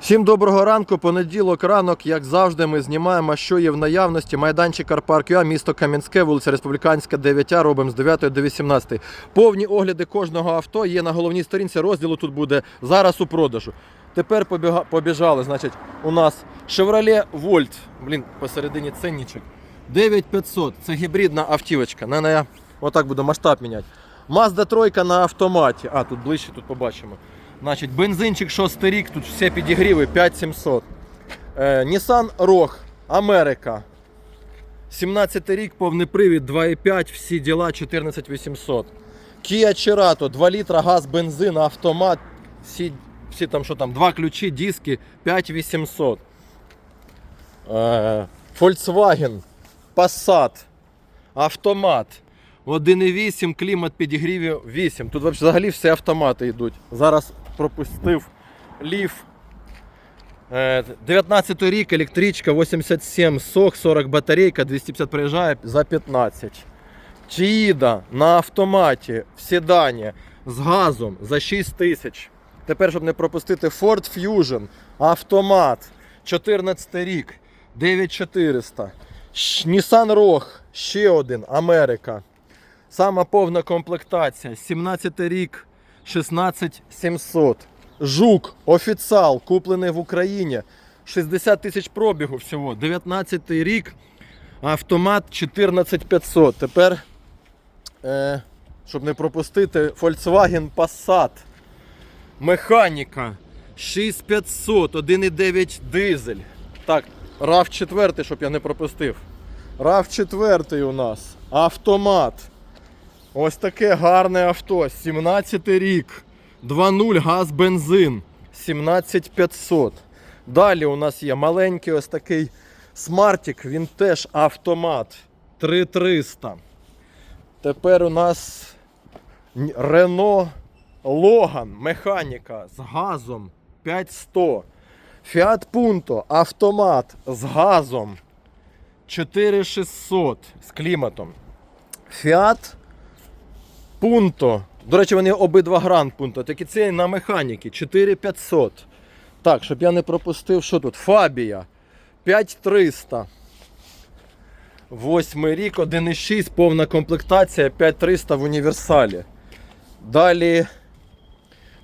Всім доброго ранку. Понеділок ранок, як завжди, ми знімаємо, що є в наявності. Майданчик Карпарк ЮА, місто Кам'янське, вулиця Республіканська, 9 А, робимо з 9 до 18. Повні огляди кожного авто є на головній сторінці. Розділу тут буде зараз у продажу. Тепер побіга- побіжали. Значить, у нас Chevrolet Volt. Блін, посередині ценничок. 9500. Це гібридна автівочка. На неї отак буду масштаб міняти. Mazda 3 на автоматі. А, тут ближче, тут побачимо. Значить, бензинчик 6 рік, тут все підігріви 5700. Е, Nissan Rogue, Америка. 17 рік, повний привід, 2,5, всі діла 14800. Kia Cerato, 2 літра газ, бензин, автомат. Всі, всі там, що там, два ключі, диски 5800. Е, Volkswagen, Passat, автомат. 1,8, клімат підігрівів 8. Тут взагалі всі автомати йдуть. Зараз пропустив ліф. Е, 19 рік, електричка, 87 сок, 40 батарейка, 250 приїжджає за 15. Чиїда на автоматі в седані з газом за 6 тисяч. Тепер, щоб не пропустити, Ford Fusion, автомат, 14 рік, 9400. Nissan Rogue, ще один, Америка. Сама повна комплектація. 17 рік, 16700. Жук, офіціал, куплений в Україні. 60 тисяч пробігу всього. 19 рік, автомат 14500. Тепер, е, щоб не пропустити, Volkswagen Passat. Механіка 6500, 1,9 дизель. Так, RAV 4, щоб я не пропустив. RAV 4 у нас. Автомат. Ось таке гарне авто. 17 рік. 2.0 газ бензин. 17500. Далі у нас є маленький ось такий смартік. Він теж автомат. 3300. Тепер у нас Renault Logan механіка з газом 5100. Fiat Punto автомат з газом 4600 з кліматом. Fiat Punto. До речі, вони обидва гранд Punto. Такі це на механіки 4500. Так, щоб я не пропустив, що тут? Фабія 5300. Восьмий рік, 1,6, повна комплектація, 5300 в універсалі. Далі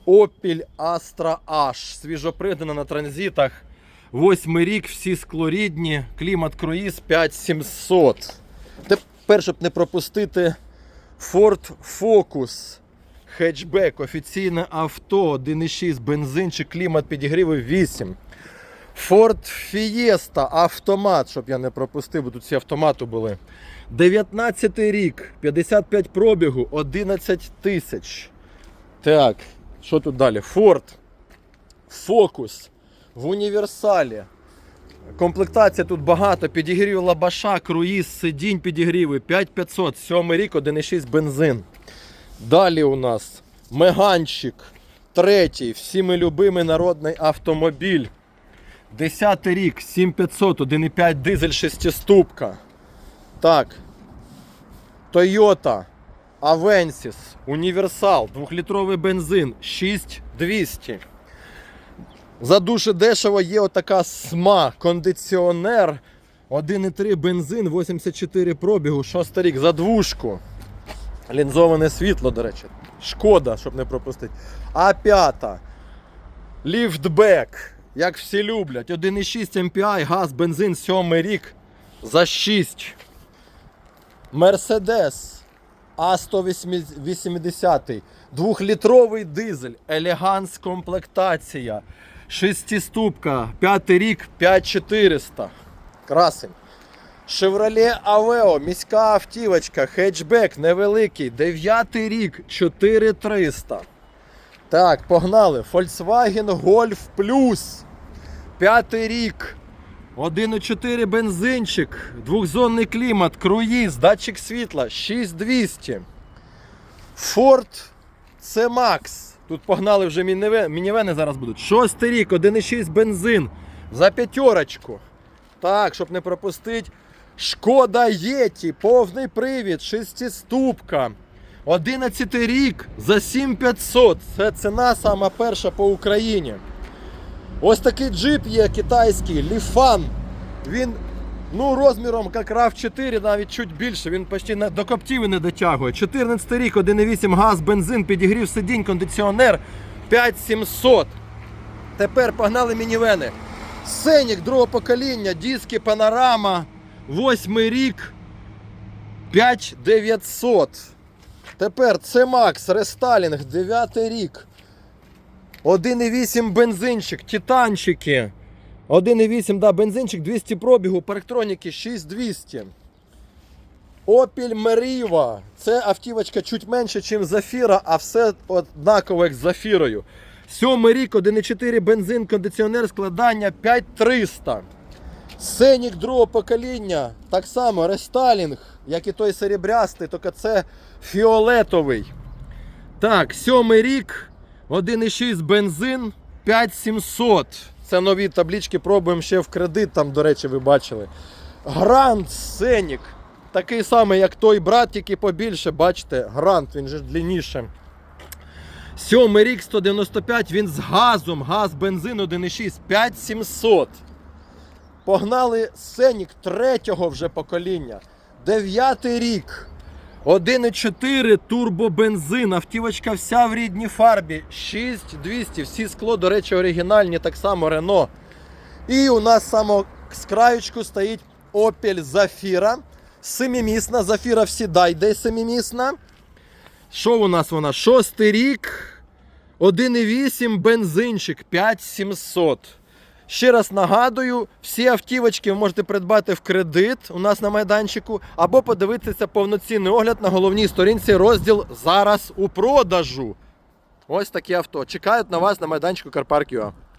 Opel Astra H. Свіжопридана на транзитах. Восьмий рік, всі склорідні, клімат круїз 5700. Тепер, щоб не пропустити, Ford Focus. Хетчбек, офіційне авто, 1,6 бензинчик, клімат підігріву 8. Ford Fiesta автомат, щоб я не пропустив, бо тут всі автомати були. 19 рік, 55 пробігу, 11 тисяч. Так, що тут далі? Ford Focus в універсалі. Комплектація тут багато. Підігрів лабаша, круїз, сидінь підігріви 5500, 7 рік, 1,6 бензин. Далі у нас Меганчик, третій, всіми любимий народний автомобіль. 10 рік, 7500, 1,5 дизель шестиступка. Так. Toyota Avensis, універсал, 2-літровий бензин, 6200. За дуже дешево є отака СМА, кондиціонер, 1,3 бензин, 84 пробігу, 6 рік, за двушку. Лінзоване світло, до речі. Шкода, щоб не пропустити. А5. Ліфтбек. Як всі люблять. 1,6 MPI, газ, бензин, 7 рік. За 6. Мерседес А180. Двохлітровий дизель. Елеганс комплектація. Шестиступка. П'ятий рік 5400. Красень. Chevrolet Aveo, міська автівочка, хетчбек невеликий, 9 рік, 4300. Так, погнали. Volkswagen Golf Plus. П'ятий рік. 1,4 бензинчик, двохзонний клімат, круїз, датчик світла, 6200. Ford C-Max. Тут погнали вже мініве- мінівени зараз будуть. Шостий рік, 1,6 бензин. За п'ятерочку. Так, щоб не пропустити. Шкода Єті, повний привід, шестиступка. 11 рік за 7500. Це ціна сама перша по Україні. Ось такий джип є китайський, Ліфан. Він ну, розміром як RAV4, навіть чуть більше. Він почти на- до коптіви не дотягує. 14 рік, 1,8 газ, бензин, підігрів сидінь, кондиціонер 5700. Тепер погнали мінівени. Сенік другого покоління, диски, панорама, восьмий рік, 5900. Тепер це Макс, рестайлінг, 9 рік. 1,8 бензинчик, титанчики. 1,8, да, бензинчик, 200 пробігу, парктроніки 6200. Opel Meriva. Це автівочка чуть менше, ніж Зафіра, а все однаково як з Зафірою. Сьомий рік, 1,4 бензин, кондиціонер, складання 5300. Сенік другого покоління, так само рестайлінг, як і той серебрястий, тільки це фіолетовий. Так, сьомий рік, 1,6 бензин, 5700. Це нові таблички, пробуємо ще в кредит, там, до речі, ви бачили. Гранд Сенік. Такий самий, як той брат, тільки побільше, бачите, грант, він же длинніше. Сьомий рік 195, він з газом, газ, бензин 1,6, 5700. Погнали Сенік третього вже покоління. Дев'ятий рік. 1,4 турбобензин. Автівочка вся в рідній фарбі. 6200. Всі скло, до речі, оригінальні, так само Рено. І у нас само з краючку стоїть Opel Zafira. Семимісна. Zafira всіда йде семимісна. Що у нас вона? Шостий рік. 1,8 бензинчик 5700. Ще раз нагадую, всі автівочки ви можете придбати в кредит у нас на майданчику, або подивитися повноцінний огляд на головній сторінці розділ зараз у продажу. Ось такі авто. Чекають на вас на майданчику Карпарк.ua.